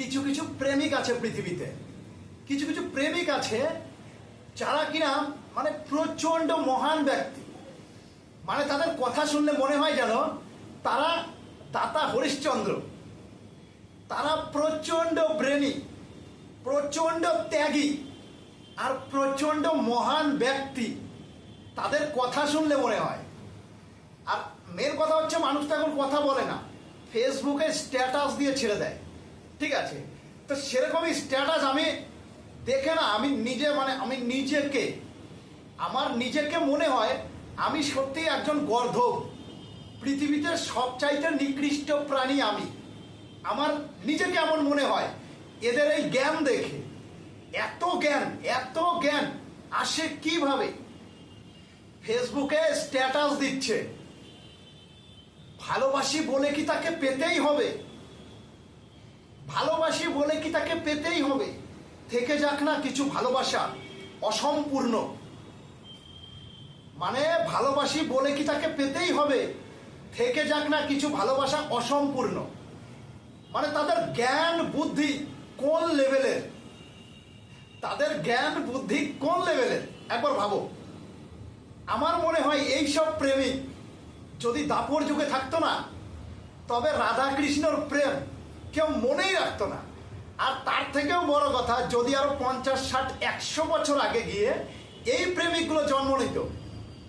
কিছু কিছু প্রেমিক আছে পৃথিবীতে। কিছু কিছু প্রেমিক আছে যারা কিনা মানে প্রচণ্ড মহান ব্যক্তি। মানে তাদের কথা শুনলে মনে হয় যেন তারা দাতা হরিশ্চন্দ্র। তারা প্রচণ্ড ব্রেনি প্রচণ্ড ত্যাগী আর প্রচণ্ড মহান ব্যক্তি। তাদের কথা শুনলে মনে হয়। আর মেন কথা হচ্ছে মানুষ তো এখন কথা বলে না। ফেসবুকে স্ট্যাটাস দিয়ে ছেড়ে দেয়। ঠিক আছে? তো সেরকমই স্ট্যাটাস আমি দেখে না, আমি নিজে মানে আমি নিজেকে, আমার নিজেকে মনে হয় আমি সত্যি একজন গর্ধব। পৃথিবীতে সবচাইতে নিকৃষ্ট প্রাণী আমি। আমার নিজেকে এমন মনে হয়? এদের এই জ্ঞান দেখে। এত জ্ঞান এত জ্ঞান, আসে কীভাবে? ফেসবুকে স্ট্যাটাস দিচ্ছে। ভালোবাসি বলে কি তাকে পেতেই হবে? ভালোবাসি বলে কি তাকে পেতেই হবে? থেকে যাক না কিছু ভালোবাসা, অসম্পূর্ণ। মানে ভালোবাসি বলে কি তাকে পেতেই হবে? থেকে যাক না কিছু ভালোবাসা, অসম্পূর্ণ। মানে তাদের জ্ঞান, বুদ্ধি কোন লেভেলের? তাদের জ্ঞান, বুদ্ধি কোন লেভেলের? একবার ভাবো। আমার মনে হয় এই সব প্রেমিক যদি দাপর যুগে থাকতো না, তবে রাধা কৃষ্ণর প্রেম কেউ মনেই রাখতো না। আর তার থেকেও বড় কথা, যদি আরও পঞ্চাশ, ষাট, একশো বছর আগে গিয়ে এই প্রেমিকগুলো জন্ম নিত,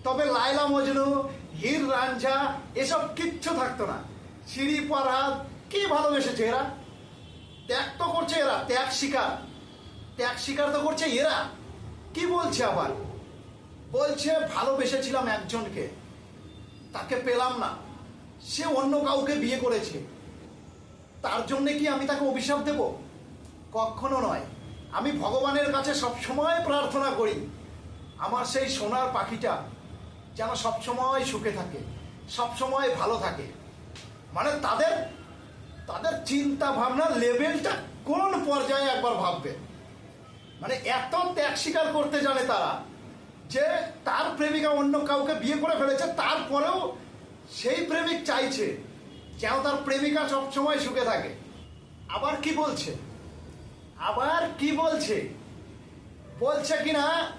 তবে লাইলা মজনু, হীর রাঞ্ঝা এসব কিচ্ছু থাকতো না। সিঁড়ি পরহাদ কি ভালোবেসেছে এরা? ত্যাগ তো করছে এরা, ত্যাগ শিকার। ত্যাগ শিকার তো করছে এরা। কি বলছে আবার? বলছে, ভালোবেসেছিলাম একজনকে, তাকে পেলাম না। সে অন্য কাউকে বিয়ে করেছে। তার জন্য কি আমি তাকে অভিশাপ দেব? কখনো নয়। আমি ভগবানের কাছে সবসময় প্রার্থনা করি, আমার সেই সোনার পাখিটা যেন সবসময় সুখে থাকে, সবসময় ভালো থাকে। মানে তাদের তাদের চিন্তা ভাবনা লেভেলটা কোন পর্যায়ে একবার ভাববে? মানে এত ত্যাগ স্বীকার করতে জানে তারা যে তার প্রেমিকা অন্য কাউকে বিয়ে করে ফেলেছে, তারপরেও সেই প্রেমিক চাইছে যেন তার প্রেমিকা সবসময় সুখে থাকে? আবার কি বলছে? আবার কি বলছে? বলছে কিনা?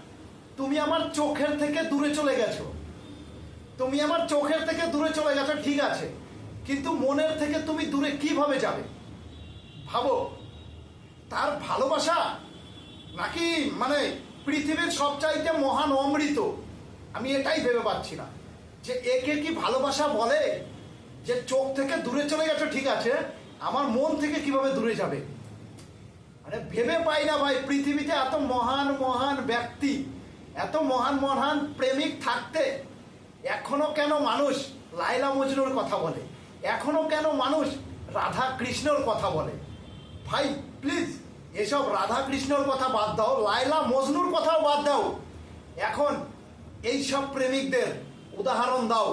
তুমি আমার চোখের থেকে দূরে চলে গেছো। তুমি আমার চোখের থেকে দূরে চলে গেছো, ঠিক আছে। কিন্তু মনের থেকে তুমি দূরে কীভাবে যাবে? ভাবো। তার ভালোবাসা নাকি মানে পৃথিবীর সবচাইতে মহান অমৃত? আমি এটাই ভেবে পাচ্ছি না। যে একে কি ভালোবাসা বলে? যে চোখ থেকে দূরে চলে গেছো, ঠিক আছে? আমার মন থেকে কীভাবে দূরে যাবে? মানে ভেবে পাই না ভাই, পৃথিবীতে এত মহান মহান ব্যক্তি, এত মহান মহান প্রেমিক থাকতে এখনও কেন মানুষ লাইলা মজনুর কথা বলে? এখনও কেন মানুষ রাধা কৃষ্ণর কথা বলে? ভাই প্লিজ এসব রাধা কৃষ্ণর কথা বাদ দাও লাইলা মজনুর কথাও বাদ দাও। এখন এই সব প্রেমিকদের উদাহরণ দাও।